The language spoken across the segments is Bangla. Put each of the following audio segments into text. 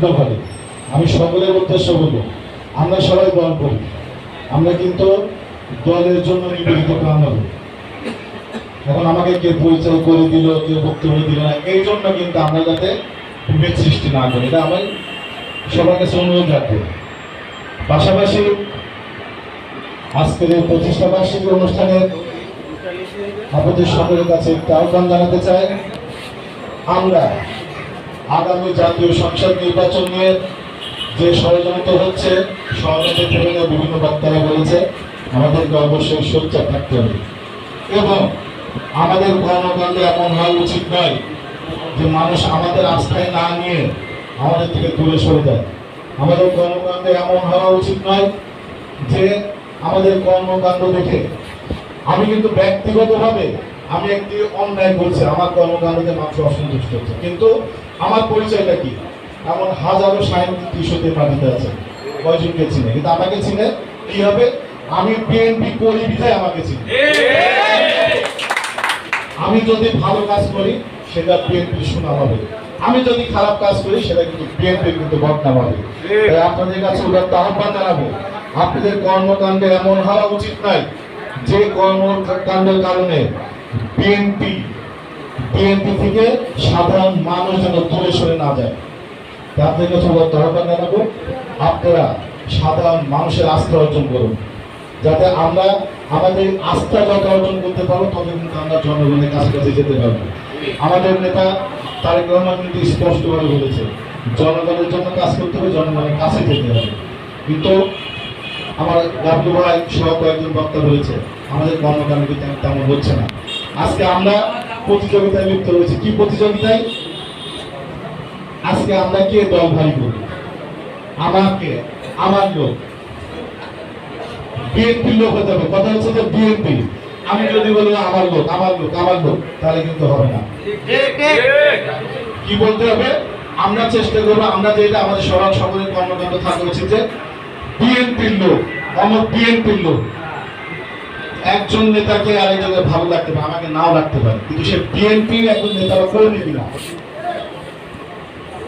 করে আমি সকলের উদ্দেশ্য বলব, আমরা সবাই দল করি। আমরা কিন্তু দলের জন্য নিবেদিত প্রাণ হবে। এখন আমাকে কে পরিচয় করে দিল, কেউ বক্তব্য দিল না, এই জন্য কিন্তু আমরা যাতে বিভেদ সৃষ্টি না করি। এটা আমি সবার কাছে অনুরোধ রাখব। পাশাপাশি আজকের এই প্রতিষ্ঠা বার্ষিকী অনুষ্ঠানে আপনাদের সকলের কাছে একটা আহ্বান জানাতে চাই। আমরা আগামী জাতীয় সংসদ নির্বাচন নিয়ে যে ষড়যন্ত্র হচ্ছে ষড়যন্ত্র বিভিন্ন বক্তারা বলেছে, আমাদেরকে অবশ্যই সোচ্চার থাকতে হবে। এবং আমাদের কর্মকাণ্ড এমন হওয়া উচিত নয় যে মানুষ আমাদের আস্থায় না নিয়ে আমাদের থেকে দূরে সরে যায়। আমাদের কর্মকাণ্ড এমন হওয়া উচিত নয় যে আমাদের কর্মকাণ্ড দেখে। আমি কিন্তু ব্যক্তিগতভাবে, আমি একটি অন্যায় করছি, আমার কর্মকাণ্ডকে মানুষ অসন্তুষ্ট হচ্ছে কিন্তু আমার পরিচয়টা কি? এমন হাজারো সাহিত্যিক মাটিতে আছে। কয়জনকে চিনে? কিন্তু আমাকে চিনে কি হবে? আমি বিএনপি করি বিধায় আমাকে চিনে। আমি যদি ভালো কাজ করি, সেটা বিএনপি শোনা হবে। আমি যদি খারাপ কাজ করি, সেটা কিন্তু বিএনপি কিন্তু বদনাম হবে। আপনাদের কাছে উদাত্ত আহ্বান জানাব, আপনাদের কর্মকাণ্ডে এমন হওয়া উচিত নয়, যে কর্মকাণ্ডের কারণে বিএনপি বিএনপি থেকে সাধারণ মানুষ যেন দূরে সরে না যায়। আপনাদের কাছে আহ্বান জানাব আপনারা সাধারণ মানুষের আস্থা অর্জন করুন। যাতে আমরা আমাদের আস্থা যত অর্জন করতে পারব তবে কিন্তু আমরা জনগণের কাছাকাছি যেতে পারব। আমাদের নেতা তারেক রহমান কিন্তু স্পষ্টভাবে বলেছে, জনগণের জন্য কাজ করতে হবে, জনগণের কাছে যেতে হবে। কিন্তু আমার গাবলু ভাই সহ কয়েকজন বক্তা বলেছে, আমাদের কর্মকাণ্ড কিন্তু তেমন হচ্ছে না। আজকে আমরা প্রতিযোগিতায় লিপ্ত রয়েছি। কি প্রতিযোগিতায়? আজকে আমরা কে দল ভাই করি আমাকে, আমার লোক। বিএনপি লোক হতে হবে। কথা হচ্ছে যে বিএনপি। আমি যদি বলি আমার লোক আমার লোক আমার লোক, তাহলে কিন্তু হবে না। কি বলতে হবে? আমরা চেষ্টা করব, আমরা যেটা আমাদের সবার সকলের কর্মকাণ্ড থাকা উচিত যে বিএনপির লোক আমার বিএনপির লোক। একজন নেতাকে আরেকজনের ভালো লাগতে পারে, আমাকে নাও লাগতে পারে। কিন্তু সে বিএনপি একজন নেতারা করে নিবি না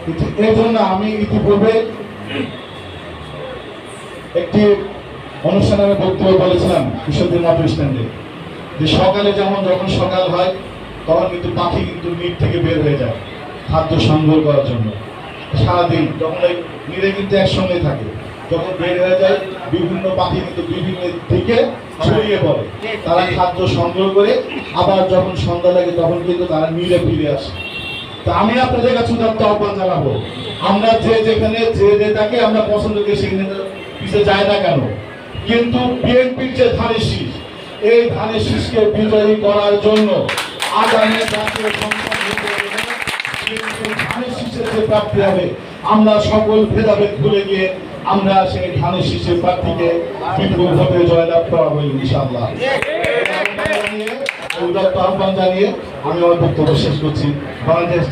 কিন্তু এই জন্য আমি ইতিপূর্বে একটি অনুষ্ঠানে আমি বক্তব্য বলেছিলাম কৃষকদের মতো স্ট্যান্ডে যে সকালে যেমন যখন সকাল হয়, তখন কিন্তু পাখি কিন্তু নিট থেকে বের হয়ে যায় খাদ্য সংগ্রহ করার জন্য। সারাদিন যখন ওই নিরে কিন্তু একসঙ্গে থাকে, যখন বের হয়ে যায় বিভিন্ন পাখি কিন্তু বিভিন্ন দিকে ছড়িয়ে পড়ে। তারা খাদ্য সংগ্রহ করে আবার যখন সন্ধ্যা লাগে তখন কিন্তু তারা মিলে ফিরে আসে। তা আমি আপনাদের কাছে উদাত্ত আহ্বান জানাব। আমরা যে যেখানে যে নেতাকে আমরা পছন্দ করি সেই নেতা পিছিয়ে যায় না কেন? কিন্তু বিএনপির যে ধানের শীষ এই ধানের শীষকে বিজয়ী করার জন্য আগামী জাতীয় সংসদ ধানের শীষের যে প্রার্থী হবে আমরা সকল ভেদাভেদ ভুলে গিয়ে আমরা সেই ধানের শীষের প্রার্থীকে বিপুল ভোটে জয়লাভ করাবো ইনশাআল্লাহ। উদাত্ত আহ্বান জানিয়ে আমি আমার বক্তব্য শেষ করছি। বাংলাদেশ